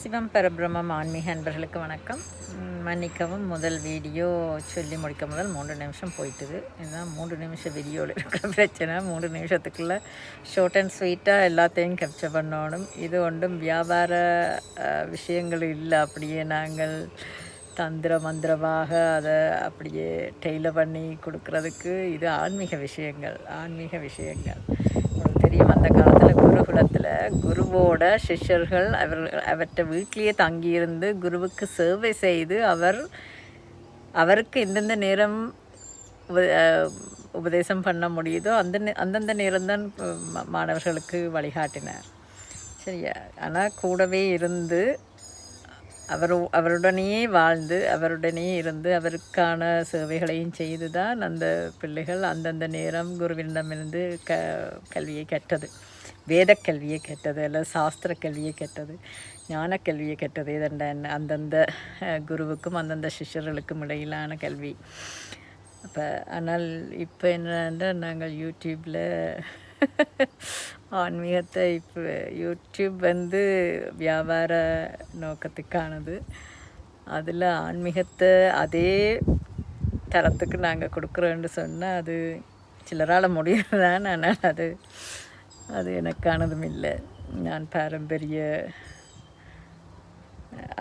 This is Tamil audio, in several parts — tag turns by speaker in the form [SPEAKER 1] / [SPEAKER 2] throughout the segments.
[SPEAKER 1] சிவம் பரபிரம்மம் ஆன்மீக அன்பர்களுக்கு வணக்கம். மன்னிக்கவும் முதல் வீடியோ சொல்லி முடிக்க முதல் மூன்று நிமிஷம் போயிட்டுது. இதுதான் மூன்று நிமிஷம் வீடியோவில் இருக்கிற பிரச்சனை மூன்று நிமிஷத்துக்குள்ளே ஷார்ட் அண்ட் ஸ்வீட்டாக எல்லாத்தையும் கேப்சர் பண்ணணும். இது ஒன்றும் வியாபார விஷயங்கள் இல்லை. அப்படியே நாங்கள் தந்திர மந்திரமாக அதை அப்படியே டெய்லர் பண்ணி கொடுக்கறதுக்கு இது ஆன்மீக விஷயங்கள் ஆன்மீக விஷயங்கள். தெரியும். அந்த காலத்தில் குருகுலத்தில் குருவோட சிஷ்யர்கள் அவர் அவர்கிட்ட வீட்டிலேயே தங்கியிருந்து குருவுக்கு சேவை செய்து அவர் அவருக்கு எந்தெந்த நேரம் உப- உபதேசம் பண்ண முடியுதோ அந்த நே- அந்தந்த நேரம்தான் மாணவர்களுக்கு வழிகாட்டினார். சரியா? ஆனால் கூடவே இருந்து அவர் அவருடனேயே வாழ்ந்து அவருடனேயே இருந்து அவருக்கான சேவைகளையும் செய்து தான் அந்த பிள்ளைகள் அந்தந்த நேரம் குருவினிடமிருந்து க கல்வியை கற்றது. வேதக் கல்வியை கற்றது அல்ல சாஸ்திர கல்வியை கற்றது ஞான கல்வியை கற்றது இதண்ட அந்தந்த குருவுக்கும் அந்தந்த சிஷ்யர்களுக்கும் இடையிலான கல்வி. அப்போ ஆனால் இப்போ என்னென்னா நாங்கள் யூடியூப்பில் ஆன்மீகத்தை இப்போ யூடியூப் வந்து வியாபார நோக்கத்துக்கானது. அதில் ஆன்மீகத்தை அதே தரத்துக்கு நாங்கள் கொடுக்குறோன்னு சொன்னால் அது சிலரால் முடியுதுதான் ஆனால் அது அது எனக்கானதும் இல்லை. நான் பாரம்பரிய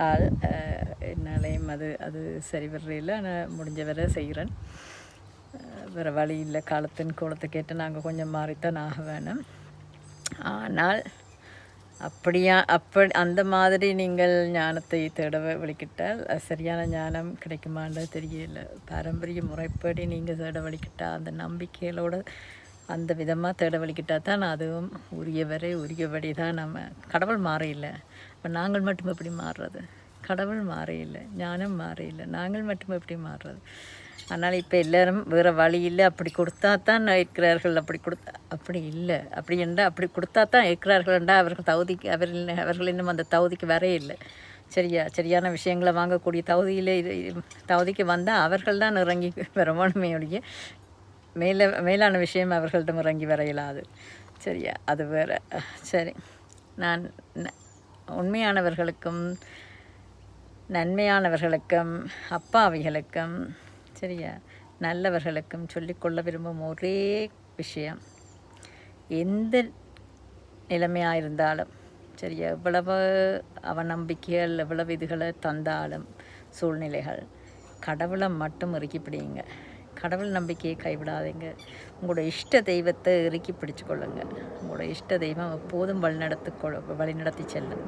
[SPEAKER 1] ஆள் என்னாலையும் அது அது சரி வர்றையில் நான் முடிஞ்ச வரை செய்கிறேன் வேறு வழி இல்லை. காலத்தின் கோலத்தை கேட்டு நாங்கள் கொஞ்சம் மாறித்தான் ஆக வேணும். ஆனால் அப்படியா அப்படி அந்த மாதிரி நீங்கள் ஞானத்தை தேட வலிக்கிட்டால் சரியான ஞானம் கிடைக்குமான்றது தெரியல பாரம்பரிய முறைப்படி நீங்கள் தேட வலிக்கிட்டால் அந்த நம்பிக்கைகளோடு அந்த விதமாக தேட வலிக்கிட்டா தான் அதுவும் உரியவரை உரியபடி தான் நம்ம கடவுள் மாறையில்லை இப்போ நாங்கள் மட்டும் எப்படி மாறுறது? கடவுள் மாறியில்லை ஞானம் மாறியில்லை. நாங்கள் மட்டும் எப்படி மாறுறது? ஆனால் இப்போ எல்லாரும் வேறு வழி இல்லை. அப்படி கொடுத்தா தான் இருக்கிறார்கள். அப்படி கொடுத்தா அப்படி இல்லை. அப்படி என்றால் அப்படி கொடுத்தா தான் இருக்கிறார்கள் என்றால் அவர்கள் தகுதிக்கு அவர்கள் அவர்கள் இன்னும் அந்த தகுதிக்கு வரே இல்லை. சரியா சரியான விஷயங்களை வாங்கக்கூடிய தகுதியில் இது தகுதிக்கு வந்தால் அவர்கள் தான் இறங்கி வரமானுமே ஒழிய மேலே மேலான விஷயம் அவர்களிடம் இறங்கி வர இயலாது சரியா அது வேறு. சரி. நான் உண்மையானவர்களுக்கும் நன்மையானவர்களுக்கும் அப்பாவிகளுக்கும் சரியா நல்லவர்களுக்கும் சொல்லிக்கொள்ள விரும்பும் ஒரே விஷயம் எந்த நிலைமையாக இருந்தாலும் சரியா எவ்வளவு அவநம்பிக்கைகள் எவ்வளவு இதுகளை தந்தாலும் சூழ்நிலைகள் கடவுளை மட்டும் இறுக்கி பிடிங்க கடவுள் நம்பிக்கையை கைவிடாதீங்க. உங்களோட இஷ்ட தெய்வத்தை இறுக்கி பிடிச்சு கொள்ளுங்கள் உங்களோட இஷ்ட தெய்வம் எப்போதும் வழிநடத்து கொ வழிநடத்தி செல்லும்.